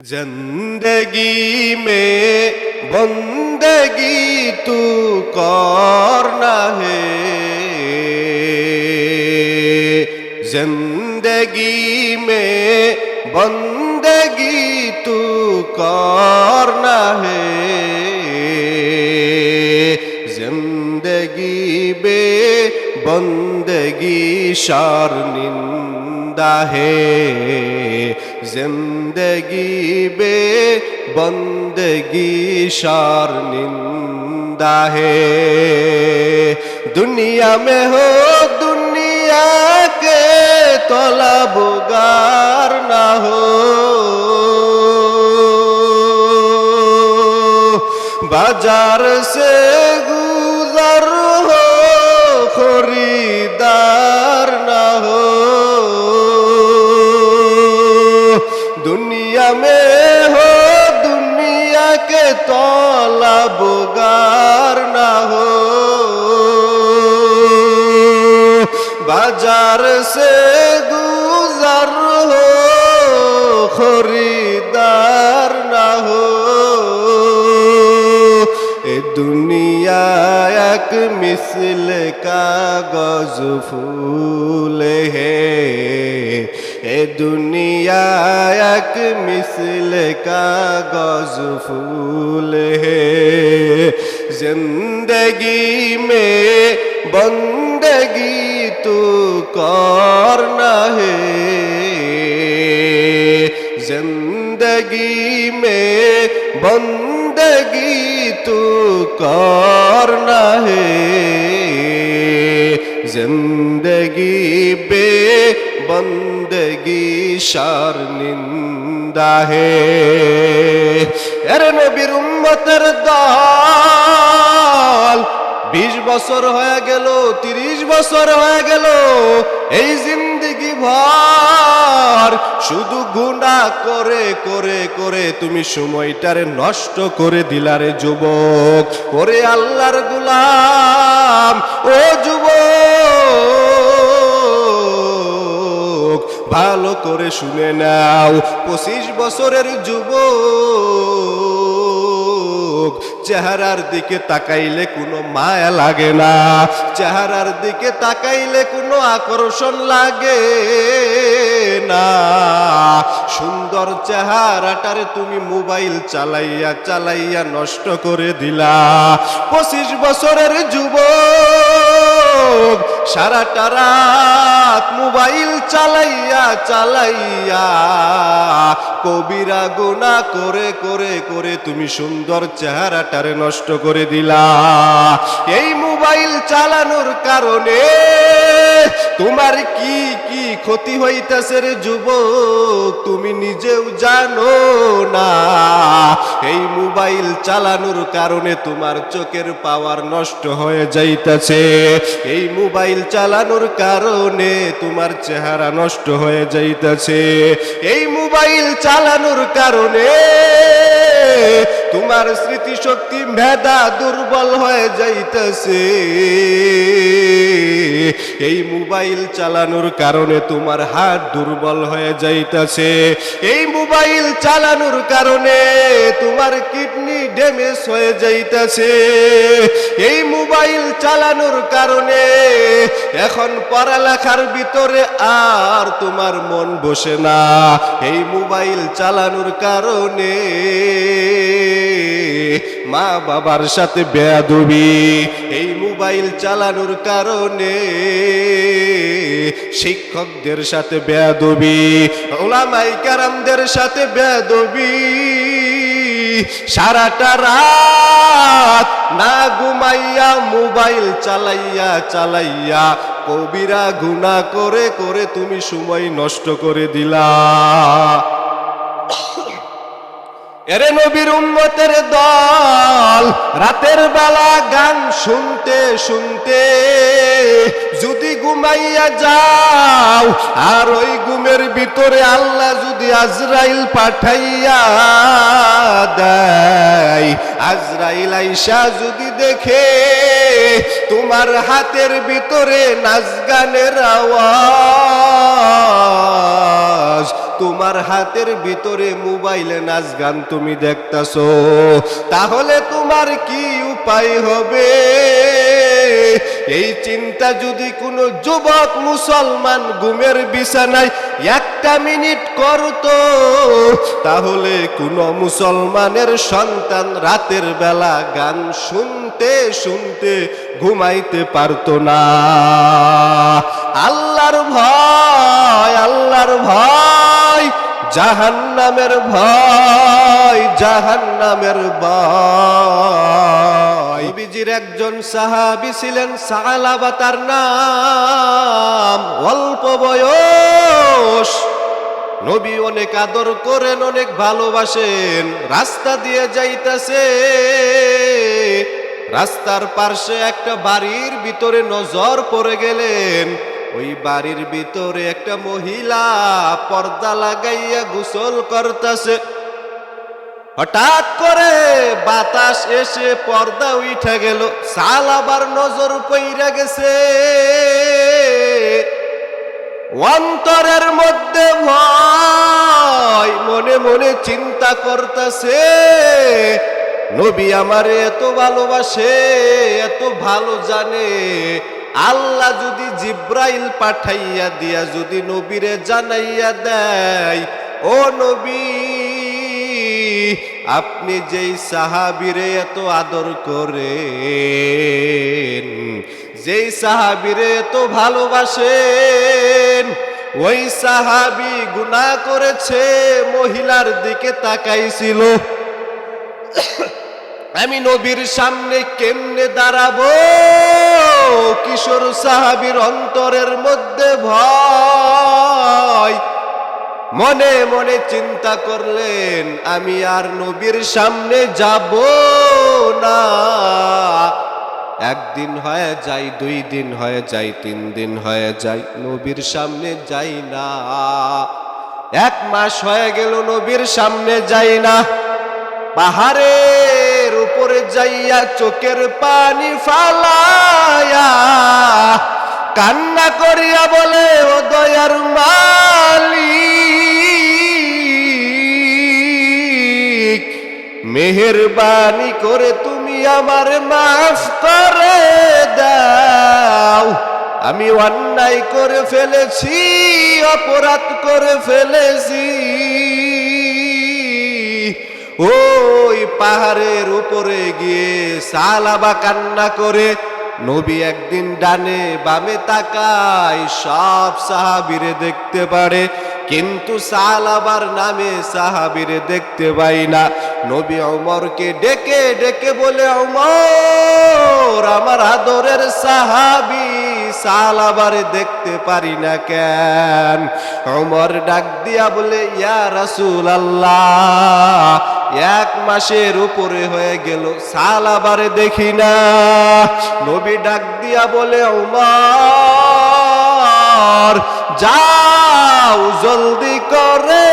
ज़िंदगी में बंदगी तू करना है। ज़िंदगी में बंदगी तू करना है। ज़िंदगी बे बंदगी शर्मिंदा है। زندگی بے بندگی شارنندہ ہے دنیا میں ہو دنیا کے طلبگار نہ ہو بازار سے बाजार से गुजर हो खरीदार ना हो ए दुनिया एक मिसल का गज फूल है ए दुनिया एक मिसल का गज फूल है जिंदगी में बंदगी तू कौर न है जिंदगी में बंदगी तू कौर न है जिंदगी बे बंदगी शर्मिंदा है अरे नबी उम्मतर दा বিশ বছর হয়ে গেল, তিরিশ বছর হয়ে গেল, এই জিন্দিগি ভর। শুধু গুণা করে করে করে তুমি সময়টারে নষ্ট করে দিলারে যুবক। ওরে আল্লাহর গুলাম, ও যুবক, ভালো করে শুনে নাও, পঁচিশ বছরের যুবক চেহারার দিকে তাকাইলে কোনো মায়া লাগে না। চেহারার দিকে তাকাইলে কোনো আকর্ষণ লাগে না। সুন্দর চেহারাটারে তুমি মোবাইল চালাইয়া চালাইয়া নষ্ট করে দিলা। পঁচিশ বছরের যুবক সারাটা রাত মোবাইল চালাইয়া চালাইয়া, কবিরা গুণা করে করে করে তুমি সুন্দর চেহারাটারে নষ্ট করে দিলা। এই মোবাইল চালানোর কারণে তোমার কি কি ক্ষতি হইতেছে রে যুবক? তুমি নিজেও জানো না। এই মোবাইল চালানোর কারণে তোমার চোখের পাওয়ার নষ্ট হয়ে যাইতাছে। এই মোবাইল চালানোর কারণে তোমার চেহারা নষ্ট হয়ে যাইতেছে। এই মোবাইল চালানোর কারণে তোমার স্মৃতিশক্তি মেধা দুর্বল হয়ে যাইতেছে। এই মোবাইল চালানোর কারণে তোমার হাত দুর্বল হয়ে যাইতেছে। এই মোবাইল চালানোর কারণে তোমার কিডনি ড্যামেজ হয়ে যাইতেছে। এই মোবাইল চালানোর কারণে এখন পড়ালেখার ভিতরে আর তোমার মন বসে না। এই মোবাইল চালানোর কারণে মা বাবার সাথে বেয়াদবি, এই মোবাইল চালানোর কারণে শিক্ষকদের সাথে বেয়াদবি, ওলামাই কারামদের সাথে বেয়াদবি। সারাটা রাত না ঘুমাইয়া মোবাইল চালাইয়া চালাইয়া কবিরা গুণা করে করে তুমি সময় নষ্ট করে দিলা। এরে নবীর উম্মতের দল রাতের বেলা গান শুনতে শুনতে যদি ঘুমাইয়া যাও, আর ওই ঘুমের ভিতরে আল্লাহ যদি আজরাইল পাঠাইয়া দেয়, আজরাইল আইসা যদি দেখে তোমার হাতের ভিতরে নাচ গানের আওয়াজ, তোমার হাতের ভিতরে মোবাইলে নাচ গান তুমি দেখতাছো, তাহলে তোমার কি উপায় হবে? এই চিন্তা যদি কোনো যুবক মুসলমান ঘুমের বিছানায় একটা মিনিট করতো তাহলে কোন মুসলমানের সন্তান রাতের বেলা গান শুনতে শুনতে ঘুমাইতে পারতো না। আল্লাহর ভয় আল্লাহর ভয়, জাহান্নামের ভয় জাহান্নামের ভয়। নবীজির একজন সাহাবী ছিলেন সালাবা, তার নাম অল্প বয়স। নবী অনেক আদর করেন, অনেক ভালোবাসেন, রাস্তা দিয়ে যাইতাছে। রাস্তার পার্শ্বে একটা বাড়ির ভিতরে নজর পড়ে গেলেন। ওই বাড়ির ভিতরে একটা মহিলা পর্দা লাগাইয়া গোসল করতেছে। হঠাৎ করে বাতাস এসে পর্দা উঠে গেল, সাল আবার নজর পইরা গেছে। অন্তরের মধ্যে ভয়, মনে মনে চিন্তা করতেছে, নবী আমারে এত ভালোবাসে, এত ভালো জানে। আল্লাহ যদি জিব্রাইল পাঠাইয়া দিয়া, যদি নবীরে জানাইয়া দেয়, ও নবী আপনি যেই সাহাবিরে এত আদর করেন, যেই সাহাবিরে এত ভালোবাসেন, ওই সাহাবি গুনাহ করেছে মহিলার দিকে তাকাইছিল। আমি নবীর সামনে কেমনে দাঁড়াবো? কিশোর সাহাবীর অন্তরের মধ্যে ভয়। মনে মনে চিন্তা করলেন, আমি আর নবীর সামনে যাব না। একদিন হয়ে যাই দুই দিন হয়ে যাই তিন দিন হয়ে যাই নবীর সামনে যাই না। এক মাস হয়ে গেল, নবীর সামনে যাই না। পাহাড়ের উপরে যাইয়া চোখের পানি ফালায়া কান্না করিয়া বলে, ও দয়ার মালিক মেহেরবানি করে তুমি আমার মাফ করে দাও। আমি অন্যায় করে ফেলেছি, অপরাধ করে ফেলেছি। ওই পাহাড়ের উপরে গিয়ে সালাবা কান্না করে নবী একদিন ডানে বামে তাকায়, সব সাহাবিরে দেখতে পারে কিন্তু সালাবার নামে সাহাবিরে দেখতে পাই না। নবী অমরকে ডেকে ডেকে বলে অমর আমার আদরের সাহাবি সালাবারে দেখতে পারি না কেন? অমর ডাক দিয়া বলে, ইয়া রাসূল আল্লাহ এক মাসের উপরে হয়ে গেল সালাবারে দেখি না। নবী ডাক দিয়া বলে উমার যাও, জলদি করে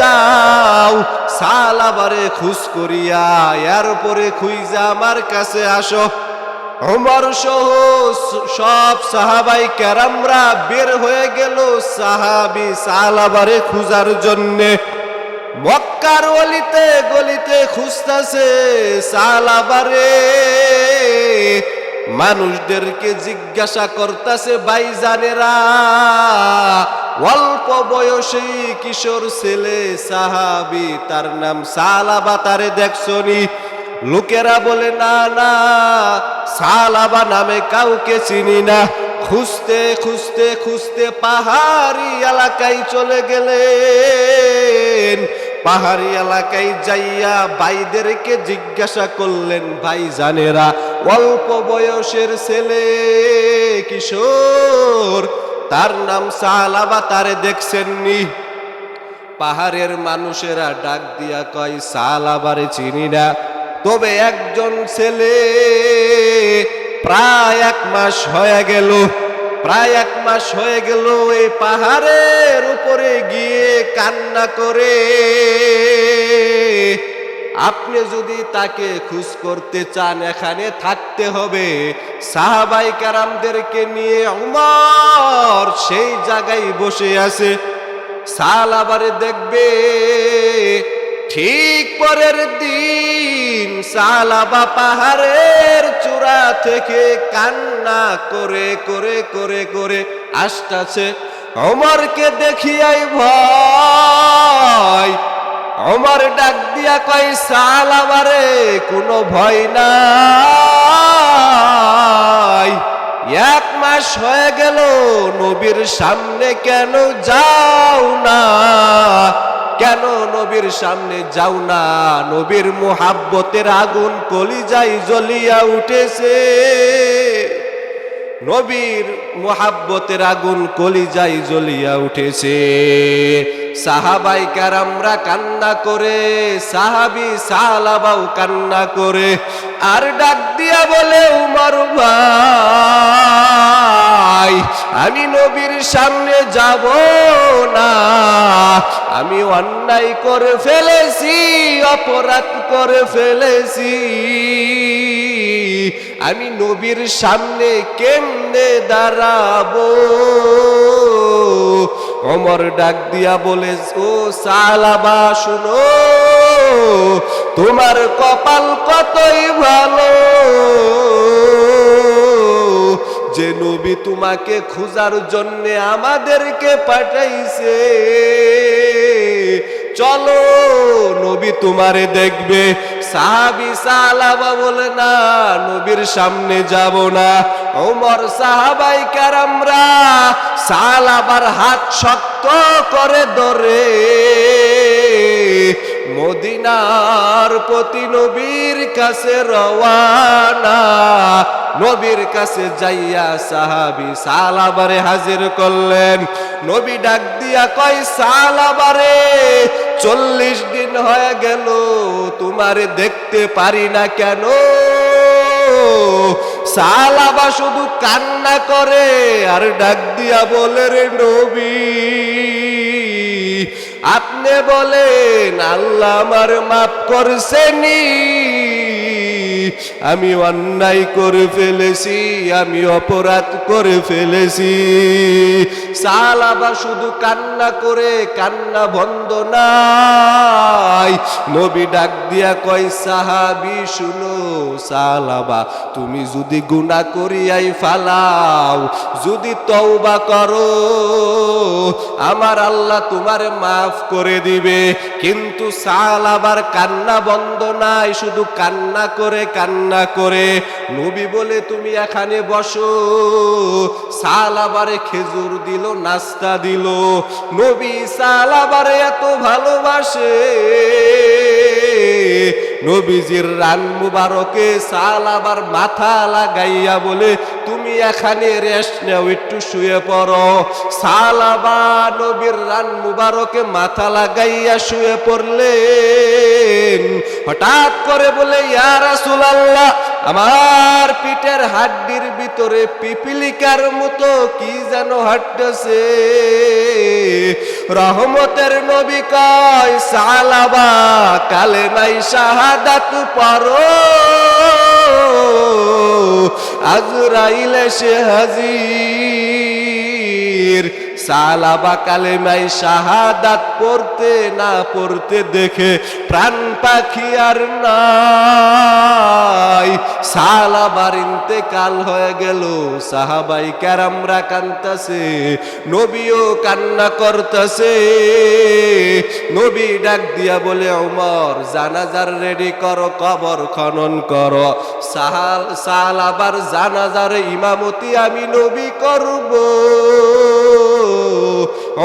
যাও। সালাবারে খুশ করিয়া এর পরে খুইজা আমার কাছে আসো। ওমর সহ সব সাহাবাই ক্যারামরা বের হয়ে গেল সাহাবি সালাবারে খুঁজার জন্যে। মক্কার অলিতে গলিতে খুঁজতেছে সালাবারে। মানুষদেরকে জিজ্ঞাসা করতেছে বাইজানেরা অল্প বয়সী কিশোর ছেলে সাহাবি, তার নাম সালাবা, তারে দেখছনি? লোকেরা বলে, না না, সালাবা নামে কাউকে চিনি না। খুঁজতে খুঁজতে খুঁজতে পাহাড়ি এলাকায় চলে গেলেন। পাহাড়ি এলাকায় যাইয়া ভাইদেরকে জিজ্ঞাসা করলেন ভাই জানেরা অল্প বয়সের ছেলে কিশোর, তার নাম সালাবা, তারে দেখছেননি পাহাড়ের মানুষেরা ডাক দিয়া কয়, সালাবারে চিনি না। তবে একজন ছেলে প্রায় এক মাস হয়ে গেল। প্রায় এক মাস হয়ে গেল এই পাহাড়ের উপরে গিয়ে কান্না করে। আপনি যদি তাকে খুশ করতে চান, এখানে থাকতে হবে। সাহাবাই কারামদেরকে নিয়ে উমর সেই জায়গায় বসে আছে। সালাবারে দেখবে, ঠিক পরের দিন সালাবা পাহাড়ের চূড়া থেকে কান্না করে করে করে করে আসতেছে। অমরকে দেখিয়াই ভয় অমর ডাক দিয়া কয় সালাবারে কোনো ভয় নাই। এক মাস হয়ে গেল, নবীর সামনে কেন যাও না? কেন নবীর সামনে যাও না? নবীর মোহাব্বতের আগুন কলিজাই জ্বলিয়া উঠেছে। নবীর মোহাব্বতের আগুন কলিজাই জ্বলিয়া উঠেছে। সাহাবাই কারামরা কান্না করে, সাহাবি সালাবাও কান্না করে, আর ডাক দিয়া বলে, উমর ভাই, আমি নবীর সামনে যাব না। আমি অন্যায় করে ফেলেছি, অপরাধ করে ফেলেছি। আমি নবীর সামনে কেমনে দাঁড়াবো? অমর ডাক দিয়া বলে, ও সালাবা শুনো, তোমার কপাল কতই ভালো? যে নবী তোমাকে খোঁজার জন্য আমাদেরকে পাঠাইছে। চলো, নবী তোমারে দেখবে। সাহাবি সালাবা বলে, না, নবীর সামনে যাব না। ওমর সাহাবাই কারামরা সালাবার হাত শক্ত করে ধরে মদিনার প্রতি নবীর কাছে রওয়ানা, নবীর কাছে যাইয়া সাহাবি সালাবারে হাজির করলেন। নবী ডাক দিয়া কয়, সালাবারে, চল্লিশ দিন হয়ে গেল, তোমারে দেখতে পারি না কেন? সালাবা শুধু কান্না করে আর ডাক দিয়া বলে, রে নবী আপনি বলেন আল্লাহ আমার মাফ করছেনি আমি অন্যায় করে ফেলেছি, আমি অপরাধ করে ফেলেছি। সালাবা শুধু কান্না করে, কান্না বন্ধ নাই। নবী ডাক দিয়া কয়, সাহাবি, শুনো সালাবা তুমি যদি গুণা করিয়াই ফালাও, যদি তওবা করো, আমার আল্লাহ তোমার মাফ করে দিবে। কিন্তু সালাবার কান্না বন্ধ নাই, শুধু কান্না করে কান্না করে, নবী বলে, তুমি এখানে বসো। সালাবারে খেজুর দিল, নাস্তা দিল। নবী সালাবারে এত ভালোবাসে। নবীজির রান মুবারকে সাল আবার মাথা লাগাইয়া বলে তুমি এখানে রেস্ট নাও, একটু শুয়ে পড়ো। সালাবা নবীর রান মুবারকে মাথা লাগাইয়া শুয়ে পড়লেন। হঠাৎ করে বলে, ইয়া রাসূলুল্লাহ, আমার পিঠের হাড্ডির ভিতরে পিপিলিকার মতো কি যেন হাঁটতেছে? রহমতের নবী কয়, সালাবা কালে নাই শাহাদাত পারো আজরাইল সে হাজির। সালাবা কালেমাই শাহাদাত পড়তে না পড়তে দেখে প্রাণ পাখি আর নাই। সালাবার ইন্তেকাল হয়ে গেল, সাহাবাই ক্যারামরা কান্তাছে নবীও কান্না করতেছে। নবী ডাক দিয়া বলে, ওমর, জানাজার রেডি করো, কবর খনন করো। সাহাল, সালাবার জানাজার ইমামতি আমি নবী করব।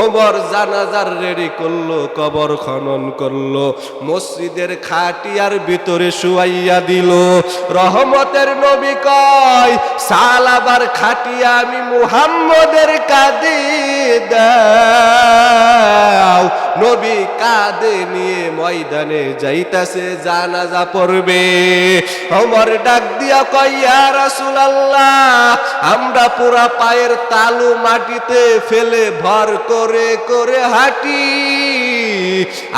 ওমর জানাজার রেডি করল, কবর খনন করল, মসজিদের খাটিয়ার ভিতরে শুয়াইয়া দিল। রহমতের নবী কয় সালাবার খাটিয়া আমি মুহাম্মদের কাঁদি দাও কাঁদে নিয়ে ময়দানে যাইতাছে, জানাজা পড়বে। ওমর ডাক দিয়া কইয়া ইয়া রাসূলুল্লাহ, আমরা পুরা পায়ের তালু মাটিতে ফেলে ভর করে করে হাঁটি।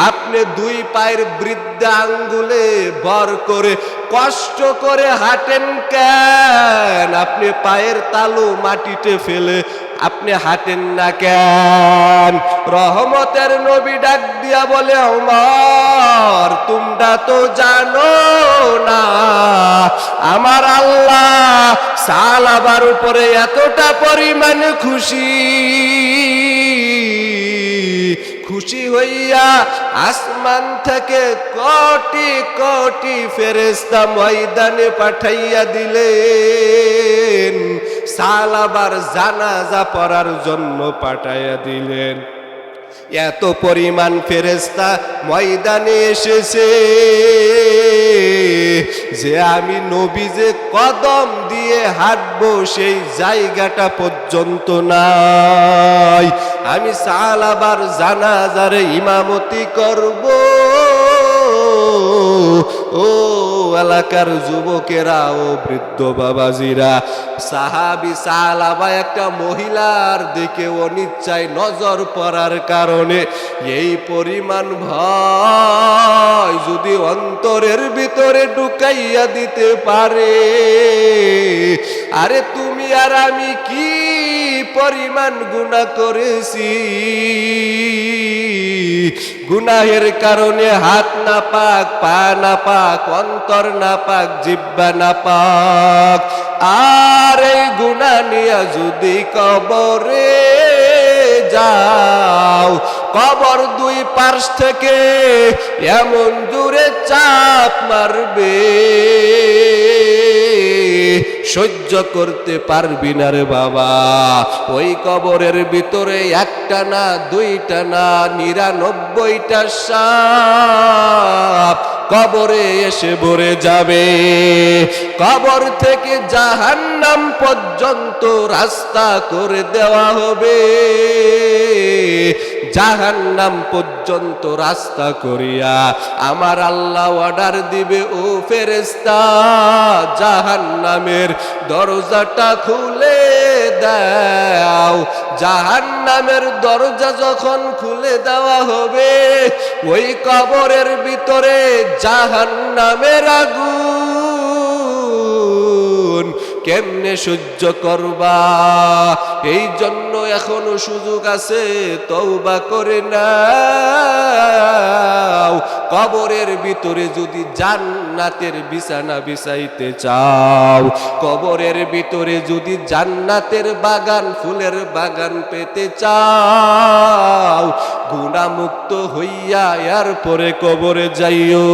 আপনি দুই পায়ের বৃদ্ধ আঙ্গুলে ভর করে কষ্ট করে হাঁটেন কেন? আপনি পায়ের তালু মাটিতে ফেলে আপনি হাঁটেন না কেন? রহমতের নবী ডাক দিয়া বলে আমার তোমরা তো জানো না, আমার আল্লাহ সাল সালাবার উপরে এতটা পরিমাণ খুশি। খুশি হইয়া আসমান থেকে কোটি কোটি ফেরেস্তা ময়দানে পাঠাইয়া দিলেন। সালাবার জানাজা পড়ার জন্য পাঠাইয়া দিলেন। এত পরিমাণ ফেরেস্তা ময়দানে এসেছে যে আমি নবী যে কদম দিয়ে হাঁটবো সেই জায়গাটা পর্যন্ত নাই। আমি সালাবার জানাজারে ইমামতি করব। ও এলাকার যুবকেরা ও বৃদ্ধ বাবাজিরা, সাহাবি সালাবা একটা মহিলার দিকে অনিচ্ছায় নজর পড়ার কারণে এই পরিমাণ ভয় যদি অন্তরের ভিতরে ঢুকাইয়া দিতে পারে। আরে তুমি আর আমি কি পরিমাণ গুণা করেছি? গুনাহের কারণে হাত না পাক পা না পাক অন্তর না পাক জিব্বা না পাক আর এই গুণা নিয়ে যদি কবরে যাও, কবর দুই পার্শ থেকে এমন দূরে চাপ মারবে। সহ্য করতে পারবি না রে বাবা। ওই কবরের ভিতরে একটা না, দুইটা না, নিরানব্বইটা সাপ কবরে এসে ভরে যাবে। কবর থেকে জাহান্নাম পর্যন্ত রাস্তা করে দেওয়া হবে। জাহান্নাম পর্যন্ত রাস্তা করিয়া আমার আল্লাহ অর্ডার দিবে, ও ফেরেস্তা জাহান্নামের দরজাটা খুলে দাও। জাহান্নামের দরজা যখন খুলে দেওয়া হবে, ওই কবরের ভিতরে জাহান্নামের আগুন কেমনে সহ্য করবা? এই জন্য এখনও সুযোগ আছে তৌবা করে নাও। কবরের ভিতরে যদি জান্নাতের বিছানা বিছাইতে চাও, কবরের ভিতরে যদি জান্নাতের বাগান, ফুলের বাগান পেতে চাও, গুণামুক্ত হইয়া এর পরে কবরে যাইও।